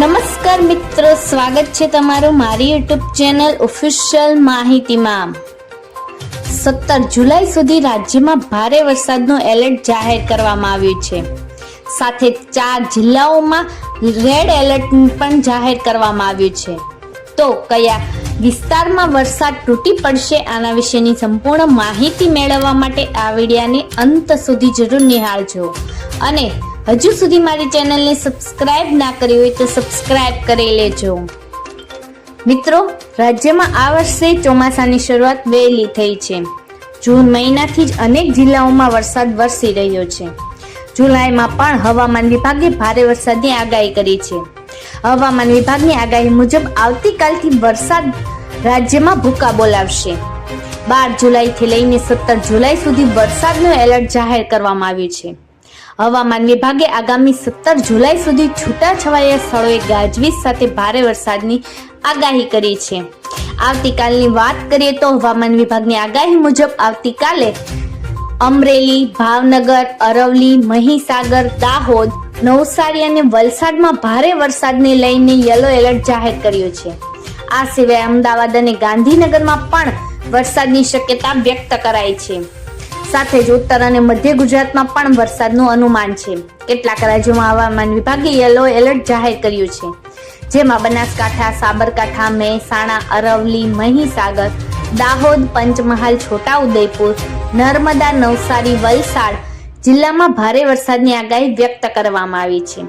નમસ્કાર મિત્રો, સ્વાગત છે તમારું મારી યુટ્યુબ ચેનલ ઓફિશિયલ માહિતીમાં. સત્તર જુલાઈ સુધી રાજ્યમાં ભારે વરસાદનું એલર્ટ જાહેર કરવામાં આવ્યું છે. સાથે ચાર જિલ્લાઓમાં રેડ એલર્ટ પણ જાહેર કરવામાં આવ્યું છે. તો કયા વિસ્તારમાં વરસાદ તૂટી પડશે આના વિશેની સંપૂર્ણ માહિતી મેળવવા માટે આ વિડિયાને અંત સુધી જરૂર નિહાળજો. અને હજુ સુધી મારી ચેનલને સબસ્ક્રાઇબ ના કરી હોય તો સબસ્ક્રાઇબ કરી લેજો. મિત્રો, રાજ્યમાં આ વર્ષે ચોમાસાની શરૂઆત વહેલી થઈ છે. જૂન મહિનાથી જ અનેક જિલ્લાઓમાં વરસાદ વરસી રહ્યો છે. જુલાઈમાં પણ હવામાન વિભાગે ભારે વરસાદની આગાહી કરી છે. હવામાન વિભાગની આગાહી મુજબ આવતીકાલથી વરસાદ રાજ્યમાં ભૂકા બોલાવશે. બાર જુલાઈથી લઈને સત્તર જુલાઈ સુધી વરસાદનું એલર્ટ જાહેર કરવામાં આવ્યું છે. હવામાન વિભાગે આગામી સત્તર જુલાઈ સુધી છૂટાછવાયા સ્થળોએ ગાજવીજ સાથે ભારે વરસાદની આગાહી કરી છે. આવતીકાલની વાત કરીએ તો હવામાન વિભાગની આગાહી મુજબ આવતીકાલે અમરેલી, ભાવનગર અરવલી મહીસાગર, દાહોદ, નવસારી અને વલસાડમાં ભારે વરસાદને લઈને યલો એલર્ટ જાહેર કર્યો છે. આ સિવાય અમદાવાદ અને ગાંધીનગરમાં પણ વરસાદની શક્યતા વ્યક્ત કરાઈ છે. સાથે જ ઉત્તર અને મધ્ય ગુજરાતમાં પણ વરસાદનું અનુમાન છે. કેટલાક રાજ્યોમાં હવામાન વિભાગે યલો એલર્ટ જાહેર કર્યું છે. જેમાં બનાસકાંઠા, સાબરકાંઠા, મહેસાણા અરવલી મહીસાગર, દાહોદ, પંચમહાલ, છોટાઉદેપુર, નર્મદા, નવસારી, વલસાડ જિલ્લામાં ભારે વરસાદની આગાહી વ્યક્ત કરવામાં આવી છે.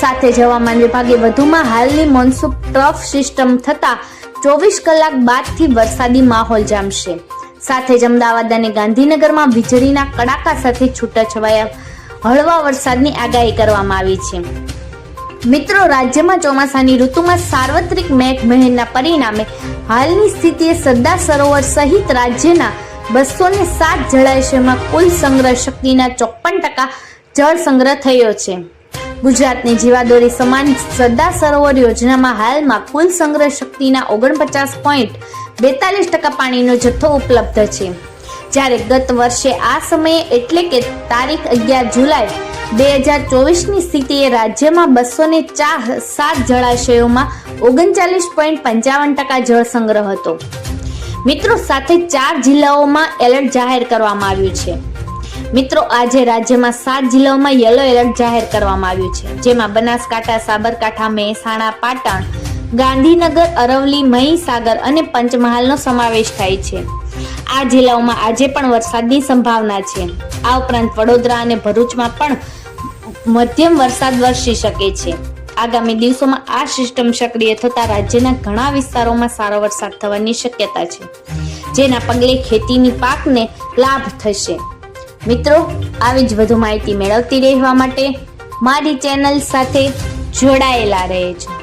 સાથે જ હવામાન વિભાગે વધુમાં હાલની મોન્સૂન ટ્રફ સિસ્ટમ થતા ચોવીસ કલાક બાદથી વરસાદી માહોલ જામશે. સાથે જ અમદાવાદ અને ગાંધીનગરમાં વીજળીના કડાકા સાથે છૂટાછવાયા હળવા વરસાદની આગાહી કરવામાં આવી છે. મિત્રો, રાજ્યમાં ચોમાસાની ઋતુમાં સાર્વત્રિક મેઘ મહેરના પરિણામે હાલની સ્થિતિએ સરદાર સરોવર સહિત રાજ્યના બસો ને સાત જળાશયમાં કુલ સંગ્રહ શક્તિના ચોપન ટકા જળ સંગ્રહ થયો છે. ગુજરાતની જીવાદોરી સમાન સરદાર સરોવર યોજનામાં હાલમાં કુલ સંગ્રહ શક્તિના ઓગણપચાસ પોઈન્ટ બેતાલીસ ટકા પાણીનો જથ્થો ઉપલબ્ધ છે. જ્યારે ગત વર્ષે આ સમયે એટલે કે તારીખ અગિયાર જુલાઈ બે હજાર ચોવીસની સ્થિતિએ રાજ્યમાં બસો ને ચાર સાત જળાશયોમાં ઓગણચાલીસ પોઈન્ટ પંચાવન ટકા જળ સંગ્રહ હતો. મિત્રો, સાથે ચાર જિલ્લાઓમાં એલર્ટ જાહેર કરવામાં આવ્યું છે. મિત્રો, આજે રાજ્યમાં સાત જિલ્લાઓમાં યલો એલર્ટ જાહેર કરવામાં આવ્યું છે. જેમાં બનાસકાંઠા, સાબરકાંઠા, મહેસાણા, પાટણ ગાંધીનગર અરવલી મહીસાગર અને પંચમહાલનો સમાવેશ થાય છે. આ જિલ્લાઓમાં આજે પણ વરસાદની સંભાવના છે. આ ઉપરાંત વડોદરા અને ભરૂચમાં પણ મધ્યમ વરસાદ વરસી શકે છે. આગામી દિવસોમાં આ સિસ્ટમ સક્રિય થતા રાજ્યના ઘણા વિસ્તારોમાં સારો વરસાદ થવાની શક્યતા છે, જેના પગલે ખેતીની પાકને લાભ થશે. મિત્રો, આવી જ વધુ માહિતી મેળવતી રહેવા માટે મારી ચેનલ સાથે જોડાયેલા રહેજો.